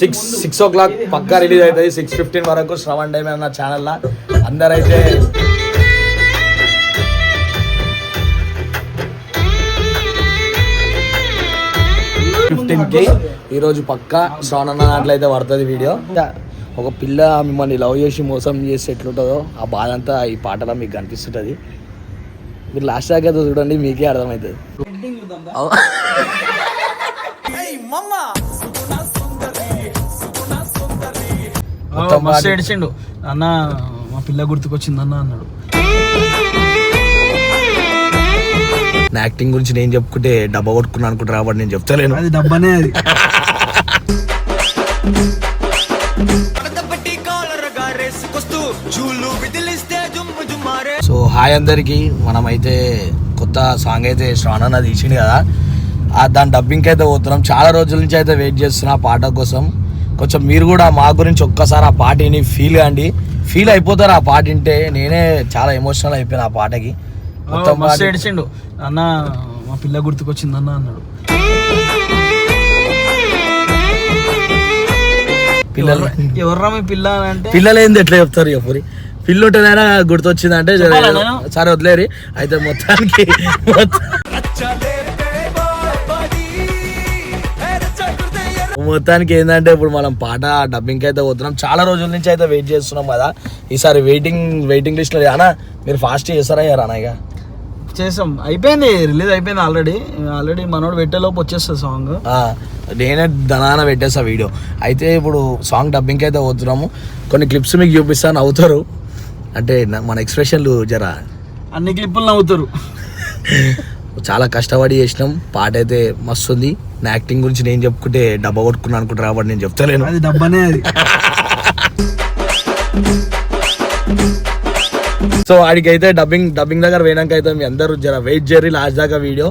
Six six o'clock పక్కా release అవుతుంది. Six fifteen వరకు శ్రవణ్ టైమ్ అన్న ఛానల్లో అందరైతే ఫిఫ్టీన్కి ఈరోజు పక్కా శ్రవణ్ అన్న దాంట్లో అయితే పడుతుంది వీడియో ఒక పిల్ల మిమ్మల్ని లవ్ చేసి మోసం చేసి ఎట్లుంటుందో ఆ బాధ అంతా ఈ పాటలో మీకు కనిపిస్తుంటుంది. మీరు లాస్ట్ దాకా అయితే చూడండి మీకే అర్థమవుతుంది. మస్తు ఏడిచిండు. అన్న మా పిల్ల గుర్తుకొచ్చింది అన్న అన్నాడు. నా యాక్టింగ్ గురించి నేను చెప్పుకుంటే డబ్బా కొట్టుకున్నా అనుకుంటా కాబట్టి నేను చెప్తలేను. అది డబ్బనే అది. సో హాయ్ అందరికి. మనమైతే కొత్త సాంగ్ అయితే శ్రావణ తీసిండు కదా. ఆ దాని డబ్బింగ్కి అయితే పోతున్నాం. చాలా రోజుల నుంచి అయితే వెయిట్ చేస్తున్నా ఆ పాట కోసం. కొంచెం మీరు కూడా మా గురించి ఒక్కసారి ఆ పాట విని ఫీల్ కాండి. ఫీల్ అయిపోతారు ఆ పాట వింటే. నేనే చాలా ఎమోషనల్ అయిపోయిన ఆ పాటకి. మొత్తం ఏడిచిండు. అన్న మా పిల్ల గుర్తుకొచ్చింది అన్న అన్నాడు. పిల్లలు ఎవర్రా మీ పిల్ల అంటే? పిల్లలు ఏంది ఎట్లా చెప్తారు ఎప్పుడు పిల్లు ఉంటేనైనా గుర్తొచ్చిందంటే? సరే వదిలేరి. అయితే మొత్తానికి మొత్తం- మొత్తానికి ఏంటంటే ఇప్పుడు మనం పాట డబ్బింగ్ అయితే పోతున్నాం. చాలా రోజుల నుంచి అయితే వెయిట్ చేస్తున్నాం కదా. ఈసారి వెయిటింగ్ వెయిటింగ్ లిస్ట్లో అనా మీరు ఫాస్ట్ చేస్తారా అన్న ఇక? చేసాం అయిపోయింది. రిలీజ్ అయిపోయింది ఆల్రెడీ ఆల్రెడీ మనోడు పెట్టేలోపు వచ్చేస్తుంది సాంగ్ నేనే ధనాన పెట్టేసా వీడియో అయితే ఇప్పుడు సాంగ్ డబ్బింగ్ అయితే పోతున్నాము. కొన్ని క్లిప్స్ మీకు చూపిస్తాను అవుతారు అంటే మన ఎక్స్ప్రెషన్లు జర. అన్ని క్లిప్పులు నవ్వుతారు. చాలా కష్టపడి చేసినాం. పాట అయితే మస్తు ఉంది. నా యాక్టింగ్ గురించి నేను చెప్పుకుంటే డబ్బా కొట్టుకున్నా అనుకుంటా కాబట్టి నేను చెప్తలేను. అది డబ్బనే అది. సో వాడికైతే డబ్బింగ్ డబ్బింగ్ దగ్గర పోయినాక అయితే మీ అందరూ జర వెయిట్ చేయరు లాస్ట్ దాకా వీడియో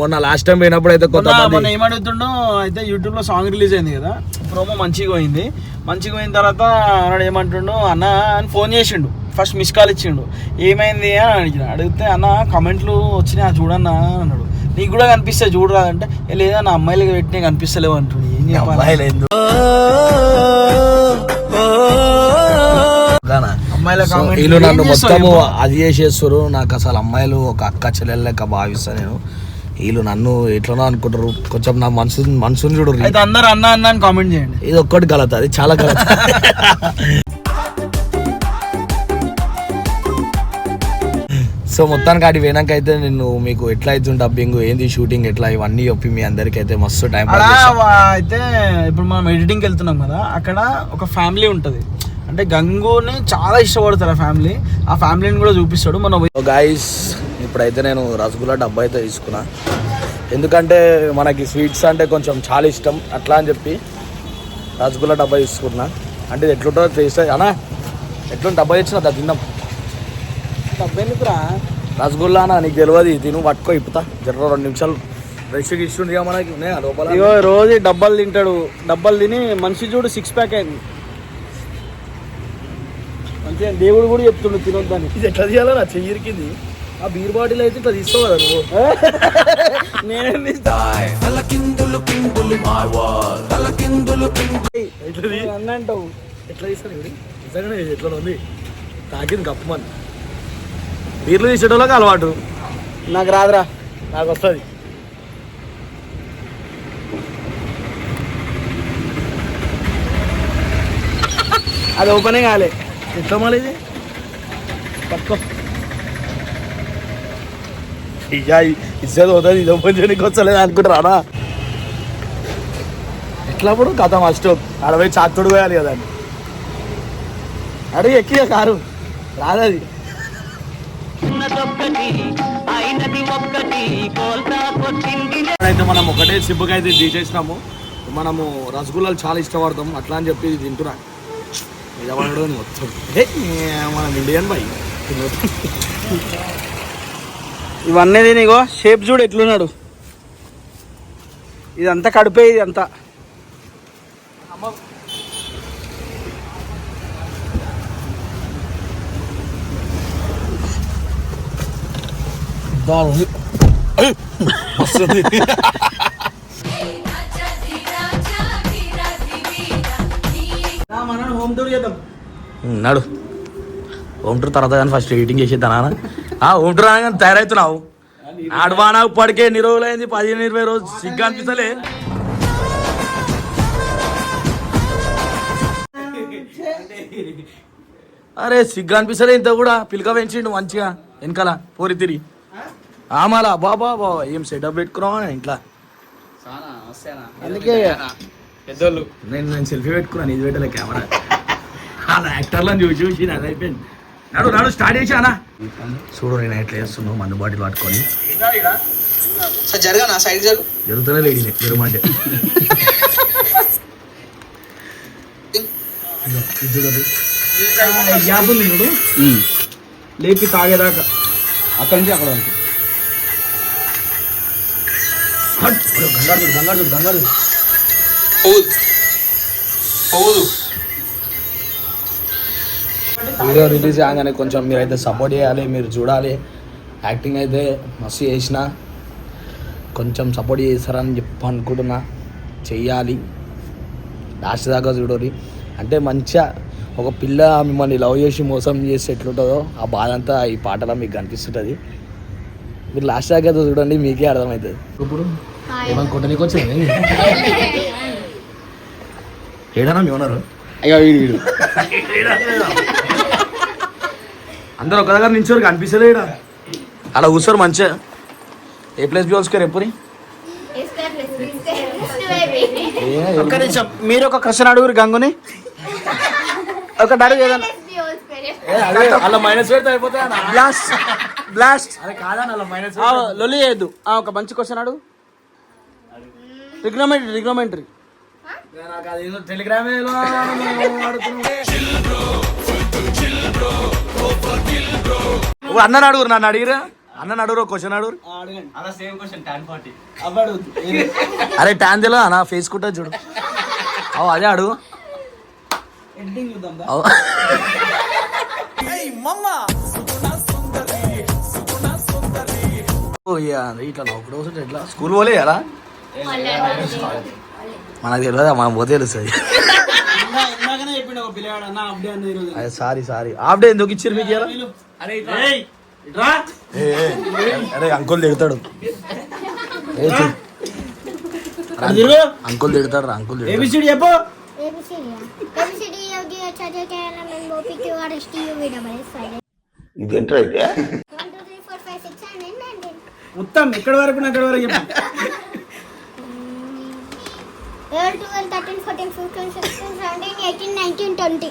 మొన్న లాస్ట్ టైం పోయినప్పుడు అయితే మొన్న మొన్న ఏమడుగుతుండో అయితే యూట్యూబ్లో సాంగ్ రిలీజ్ అయింది కదా. ప్రోమో మంచిగా పోయింది. మంచిగా పోయిన తర్వాత అన్నాడు ఏమంటుండు అన్న అని ఫోన్ చేసిండు. ఫస్ట్ మిస్ కాల్ ఇచ్చిండు. ఏమైంది? అని అడిగిన. అడిగితే అన్న కమెంట్లు వచ్చినాయి? చూడన్నా అన్నాడు. నీకు కూడా కనిపిస్తాయి చూడరా అంటే "ఏ లేదా నా అమ్మాయిలకి పెట్టినా కనిపిస్తలేవు అంటుండు. ఏం చెప్పాలి? వీళ్ళు నన్ను మొత్తము? అది చేసేస్తారు నాకు అసలు అమ్మాయిలు ఒక అక్క చెల్లెలు లెక్క భావిస్తా నేను. వీళ్ళు నన్ను ఎట్లనో అనుకుంటారు. కొంచెం నా మనసు మనసుని చూడరు అయితే అందరు అన్న అన్న అని కామెంట్ చేయండి. ఇది ఒక్కటి గలత అది చాలా గలత. సో మొత్తానికి ఆడి పోయినాక అయితే నేను మీకు ఎట్లా అవుతుంది డబ్బింగ్ ఏంది షూటింగ్ ఎట్లా? ఇవన్నీ చెప్పి మీ అందరికి అయితే మస్తు టైం అయితే ఇప్పుడు మనం ఎడిటింగ్కి వెళ్తున్నాం కదా అక్కడ ఒక ఫ్యామిలీ ఉంటుంది. అంటే గంగుని చాలా ఇష్టపడతారు ఆ ఫ్యామిలీ ఆ ఫ్యామిలీని కూడా చూపిస్తాడు. మనం గాయస్ ఇప్పుడైతే నేను రసగుల్లా డబ్బా అయితే తీసుకున్నా. ఎందుకంటే మనకి స్వీట్స్ అంటే కొంచెం చాలా ఇష్టం. అట్లా అని చెప్పి రసగుల్లా డబ్బా తీసుకున్నా. అంటే ఎట్లుంటుందో టేస్ట్ అనా ఎట్లుంది? డబ్బా ఇచ్చిన అది తిందాం. డబ్బెందుకురా రసగుల్లా అన్న నీకు తెలియదు తిను పట్టుకో ఇప్పుతా. జర రెండు నిమిషాలు. ఫ్రెష్ ఇస్తుండగా మనకి. ఉన్నాయా? లోపల? ఇగో రోజు డబ్బాలు తింటాడు. డబ్బాలు తిని మనిషి చూడు సిక్స్ ప్యాక్ అయింది. మంచిగా దేవుడు కూడా చెప్తుండు తినొద్దని. ఇది ఎట్లా తీయాలా? నా చెయ్యిరికింది ఆ బీర్ బాటిల్ అయితే ఇట్లా తీస్తావు కదా నువ్వు? నేనేం తీస్తా? ఎట్లది అన్న అంటావు. ఎట్లా నిజంగానే ఎట్లా ఉంది. తాకింది కప్పమని బీర్లు తీసేటోళ్ళకి అలవాటు. నాకు రాదురా. నాకు వస్తుంది. అది ఓపెనే కాలే. ఎట్లా మళ్ళీ ఇది? పట్టుకో ఇచ్చేది అవుతుంది ఇది ఓపెన్ చేయడానికి వచ్చలేదు అనుకుంటారా ఎట్లా అప్పుడు కథ ఫస్ట్ అడవై చాతుడు పోయాలి కదా అడిగి ఎక్కియ కారు? రాదది. అయితే మనం ఒకటే సిబ్బుకి అయితే తీసేసినాము మనము రసగుల్లాలు చాలా ఇష్టపడతాం. అట్లా అని చెప్పి ఇది తింటున్నా. నిజపడడం మొత్తం. ఏ, మనం ఇండియన్ బై. ఇవన్నీ తినిగో షేప్ చూడు ఎట్లున్నాడు. ఇదంతా కడిపే ఇది అంతా మస్తుంది మన హోమ్ టూర్ చేద్దాం. ఉన్నాడు హోమ్ టూర్ తర్వాత కానీ ఫస్ట్ ఎడిటింగ్ చేసేద్దానా ఆ హోమ్ టూర్ అనగానే తయారవుతున్నావు. ఆడవానా ఇప్పటికే ఎన్ని రోజులు అయింది పదిహేను ఇరవై రోజు సిగ్గా అనిపిస్తలే. అరే సిగ్గా అనిపిస్తలే ఇంత కూడా. పిలక పెంచిండు మంచిగా వెనకాల పోరి తిరిగి. ఆమాలా బాబా బాబా ఏం సెటప్ పెట్టుకున్నావా ఇంట్లో? అందుకే పెద్దోళ్ళు. నేను నేను సెల్ఫీ పెట్టుకున్నాను ఇది పెట్టలే కెమెరా అలా యాక్టర్లను చూసి చూసి అది అయిపోయింది. నడు నడు స్టార్ట్ చేసి అన్న. చూడు నేను ఎట్లా చేస్తున్నావు మందు బాటిల్ పట్టుకొని. జరగనా? సైడ్ జరుగు. జరుగుతూనే లేడి జరగమంటే చూడు. లేపి తాగేదాకా. అక్కడి నుంచి అక్కడ గంగారు గంగారు గంగారు వీడియో రిలీజ్ కాగానే కొంచెం మీరైతే సపోర్ట్ చేయాలి మీరు చూడాలి. యాక్టింగ్ అయితే మస్తు చేసిన. కొంచెం సపోర్ట్ చేస్తారని చెప్పి అనుకుంటున్నా. చెయ్యాలి. లాస్ట్ దాకా చూడరి. అంటే మంచిగా ఒక పిల్ల మిమ్మల్ని లవ్ చేసి మోసం చేసి ఎట్లుంటుందో ఆ బాధ అంతా ఈ పాటలో మీకు కనిపిస్తుంటుంది. మీరు లాస్ట్ దాకా అయితే చూడండి మీకే అర్థమవుతుంది. ఇప్పుడు వచ్చింది? ఏడన్నా మీ ఉన్నారు అయ్యో వీడు వీడు. అందరు ఒక దగ్గర నించోరు కనిపిస్తలేడా అలా కూర్చోరు మంచిగా. ఏ ప్లేస్ బి వస్తారు ఎప్పుడు ఒక్క నిమిషం మీరు ఒక క్వశ్చన్ అడుగురు గంగుని. ఒక అడుగు ఏదన్నా అలా మైనస్ పెడితే అయిపోతే బ్లాస్ట్ బ్లాస్ట్ అదే కాదా అలా మైనస్ లొల్లి చేయొద్దు. ఆ, ఒక మంచి క్వశ్చన్ అడుగు. రిగ్నోమెంటరీ రిగ్నోమెంటరీ నాకు అది టెలిగ్రామ్ అన్న అడుగురు నన్ను అడిగిరా? అన్న అడుగురు. క్వశ్చన్ అడుగురు అరే ట్యాన్ తెలియదు అన్న ఫేస్ కుట్టా చూడు. అవు అదే అడుగు. ఇట్లా వస్తుంది ఎట్లా? స్కూల్ పోలే ఎలా మనకు తెలియదు మనం పోతే తెలుస్తుంది. ఇందా- చెప్పిండు అదే సారీ సారీ. హాఫ్ డే ఎందుకు ఇచ్చారు మీకు అరే అంకుల్ తిడతాడు. అంకుల్ తిడతాడు అంకుల్ చెప్పు. అయితే ten. మొత్తం ఎక్కడి వరకు నా ఎక్కడి వరకు చెప్పు. Nineteen, twenty.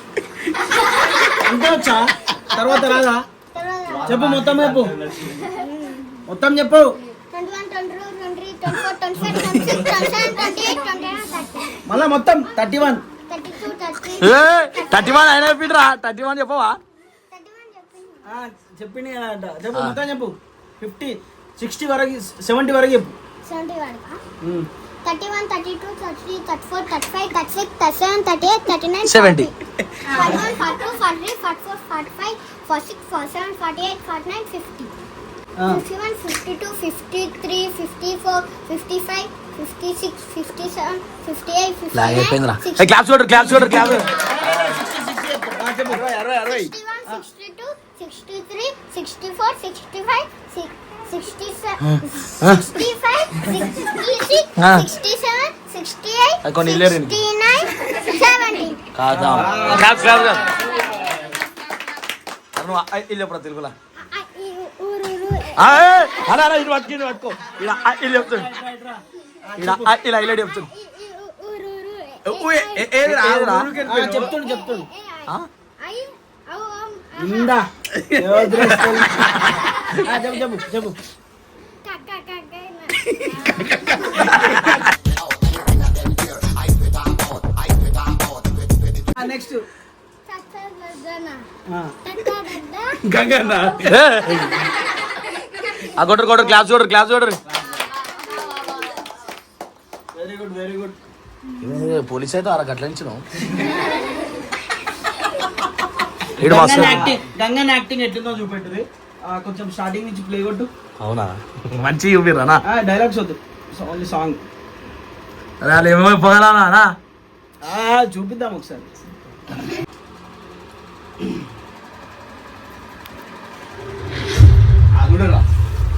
అంతే వచ్చా తర్వాత రాదా చెప్పు మొత్తం చెప్పు మొత్తం చెప్పు. మళ్ళా మొత్తం థర్టీ వన్ థర్టీ వన్ అయినా చెప్పిండ్రా థర్టీ వన్ చెప్పవా చెప్పింది. చెప్పింది కదా అంట చెప్పు మొత్తం చెప్పు ఫిఫ్టీ సిక్స్టీ వరకు సెవెంటీ వరకు చెప్పు Seventy one, ah? Thirty one, thirty two, thirty three, thirty four, thirty five, thirty six, thirty seven, thirty eight, thirty nine, Seventy. Forty one, forty two, forty three, forty four, forty five, forty six, forty seven, forty eight, forty nine, fifty. ఆ. 51, 52, 53, 54, 55, 56, 57, 58, log అయిపోయిందిరా 59, claps కొట్టు claps కొట్టు claps 61, 62, 63, 64, 65, 67, 65, 66, ఆ. 67, 68, అది కొన్ని ఇల్లేరు ఇంక. 69, 70. కాదా claps claps నువ్వు ఇల్లు ఎప్పుడు తెలుగులా ఆ, ఈ ఊరు ఊరు ఆ, ఏ, అలా అలా ఇది పట్టుకో ఇది పట్టుకో ఇలా ఆ, ఇల్లు చెప్తాడు ఇలా ఆ, ఇలా ఇలా చెప్తాడు ఇందా చెప్పు చెప్పు చెప్పు నెక్స్ట్ గంగన్న. ఆ కొట్టరు కొట్టరు క్లాప్స్ కొట్టరు క్లాప్స్ కొట్టరు. Very good very good police అయితే అలా గట్ల ఇచ్చినావు ఈడు మస్తు గంగన్ యాక్టింగ్ గంగన్ యాక్టింగ్ ఎట్లుందో చూపెట్టుది. కొంచెం స్టార్టింగ్ నుంచి ప్లే కొట్టు. అవునా? మంచి చూపిర్రా డైలాగ్స్ వద్దు. ఓన్లీ సాంగ్ అరే పోగలనా చూపిద్దాం ఒకసారి.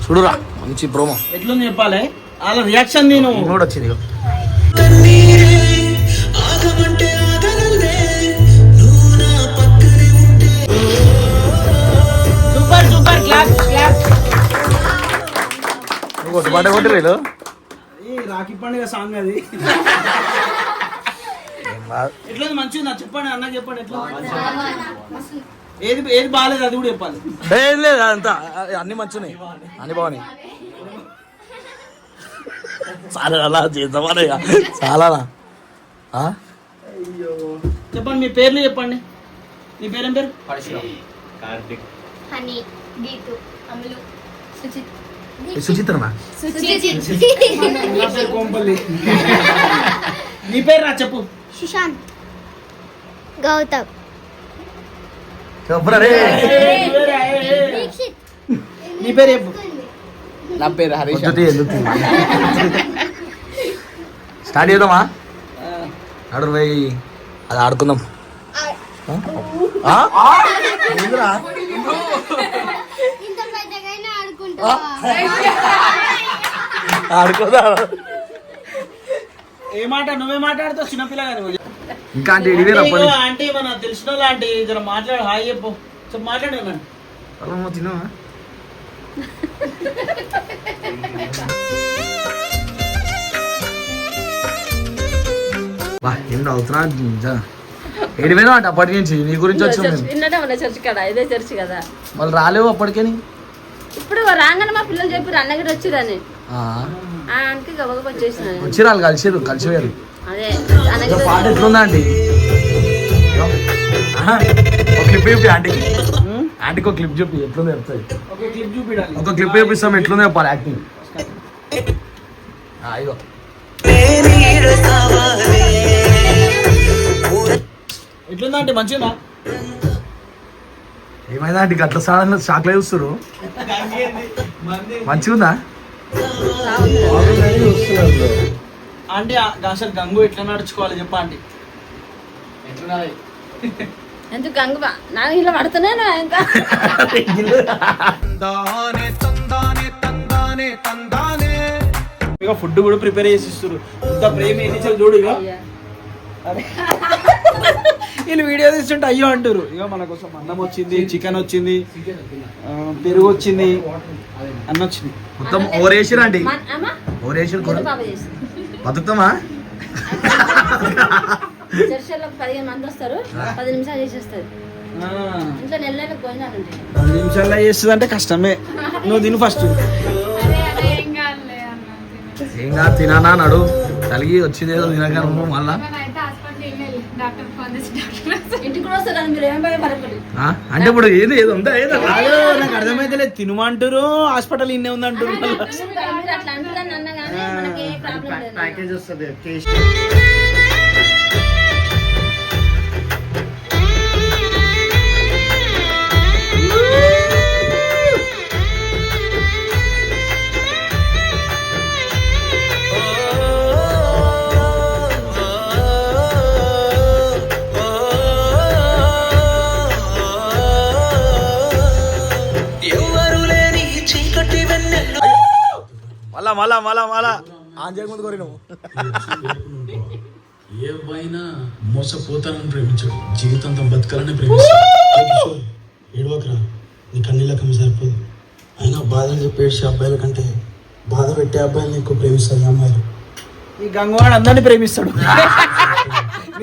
చూడురా? మంచి ప్రోమో ఎట్లుంది చెప్పాలి? వాళ్ళ రియాక్షన్ నేను కూడా వచ్చింది కొట్టు పాట కొట్టి ఈ రాఖీ పండుగ సాంగ్ అది. ఎట్లా మంచిగా చెప్పండి అన్న చెప్పండి ఎట్లా ఏది ఏది బాగాలేదు అది కూడా చెప్పాలి. ఏం లేదు అదంతా అన్ని మంచున్నాయి అన్ని బాగున్నాయి. చాలా అలా చేద్దామనయ్య చాలా చెప్పండి మీ పేర్లు చెప్పండి. మీ పేరేం పేరు? కార్తిక్. హనీ. గీతు అమలు సుచిత్. సుచిత్రనా సుచిత్. నా పేరు నీ చెప్పు. సుశాంత్. గౌతమ్. చెప్పరా నీ పేరు చెప్పు. నా పేరు హరీష్. స్టార్ట్ చేద్దామా? పోయి అది ఆడుకుందాం ఆ? ఏందిరా? ఇంత పెద్దగా ఆడుకుంటా ఆడుకోదా? ఏ మాట? నువ్వే మాట్లాడుతావు చిన్నపిల్ల గారు ఇంకా అంటే. ఆంటీ మన తెలిసిన జర మాట్లాడు హాయ్ చెప్పు. చెప్పు మాట్లాడు నన్ను అమ్మ, తినవా బా ఏం అవుతున్నా ఏడిపోయినా అంటే అప్పటి నుంచి? నీ గురించి చర్చ్ కదా ఇదే చర్చ్ కదా. మళ్ళీ రాలేవు అప్పటికేని ఇప్పుడు రాగానే మా పిల్లలు చెప్పారు అన్నగిరి వచ్చిరని ఆ, ఆయనకి గబగబ వచ్చేసిన. వచ్చి రాళ్ళు కలిసిరు కలిసిపోయారు. అదే అన్నగిరి పాట ఎట్లుందా ఒక క్లిప్ చూపి ఆంటీకి. ఆంటీకి ఒక క్లిప్ చూపి ఎట్లుంది చెప్తాయి. ఒక క్లిప్ చూపిడాలి. ఒక క్లిప్ చూపిస్తాం ఎట్లుందో చెప్పాలి యాక్టింగ్. ఆ, ఇగో ఎట్లుందంటే మంచిగా? ఏమైందా? ఆంటీ అట్లా సాడన్ షాక్లో చూస్తారు మంచిగా ఉందా ఆంటీ ఆ- అసలు గంగు ఎట్లా నడుచుకోవాలి చెప్పా ఆంటీ ఎందుకు గంగ నా ఇలా పడుతున్నా ఇంకా. ఫుడ్ కూడా ప్రిపేర్ చేసి ఇస్తారు ఇంత ప్రేమ చూడు ఇక. అరే. వీళ్ళు వీడియో తీస్తుంటే అయ్యో అంటారు ఇక మన కోసం అన్నం వచ్చింది చికెన్ వచ్చింది పెరుగు వచ్చింది అన్న వచ్చింది మొత్తం ఓరేసిరా అమ్మా? ఓరేసిరు బతుకుతామా? చర్చలో పదిహేను మంది వస్తారు పది నిమిషాలు చేసేస్తారు. పది నిమిషాల్లో చేస్తుంది అంటే కష్టమే. నువ్వు తిను ఫస్ట్. ఏం కాదు తినానా నడు కలిగి వచ్చింది ఏదో తినక మళ్ళా. అంటే ఇప్పుడు ఏది ఏది ఉందా? ఏదో అయ్యో నాకు అర్థమైతే లేదు తినమంటారు హాస్పిటల్ ఇన్నే ఉందంటారు మీరు అట్లా మళ్ళా మళ్ళా మళ్ళా. ఆన్ చేయకముందు కోరి నువ్వు ఏ అబ్బాయినా మోసపోతానని ప్రేమించాడు జీవితాంతం బతకాలని ప్రేమిస్తాడు ఏడవకరా. నీ కన్నీళ్ళకమ్మ సరిపోదు. అయినా బాధలు చెప్పేసి అబ్బాయిల కంటే బాధ పెట్టే అబ్బాయిలు ఎక్కువ ప్రేమిస్తారు అమ్మాయిలు. ఈ గంగవాడు అందరిని ప్రేమిస్తాడు.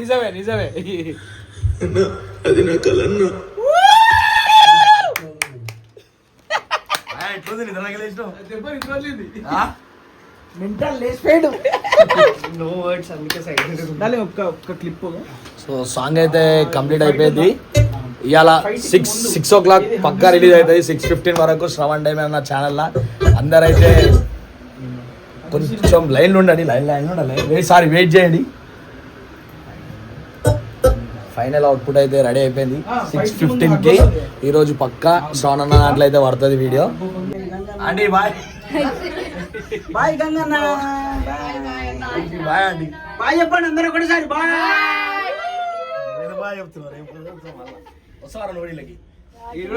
నిజమే నిజమే. అది నా కలన్నా నిద్ర మెంటల్ లేచిపోయాడు ఉండాలి ఒక్క ఒక్క క్లిప్ సో సాంగ్ అయితే కంప్లీట్ అయిపోయింది. ఇవాళ సిక్స్ సిక్స్ ఓ క్లాక్ పక్కా రిలీజ్ అవుతుంది. సిక్స్ ఫిఫ్టీన్ వరకు శ్రవణ్ టైమ్ అన్న ఛానల్లో అందరైతే కొంచెం లైన్లో ఉండండి. Line line. ఉండాలి సారీ వెయిట్ చేయండి. ఫైనల్ అవుట్పుట్ అయితే రెడీ అయిపోయింది. సిక్స్ ఫిఫ్టీన్కి ఈరోజు పక్కా శ్రవణ్ అన్న దాంట్లో అయితే పడుతుంది వీడియో అండి బాయ్ బాయ్ గంగన్న. బాయ్ అండి బాయ్. చెప్పండి అందరూ ఒకటిసారి బాయ్. బాగా చెప్తున్నారు రేపు వస్తారా నువ్వు వీళ్ళకి ఇది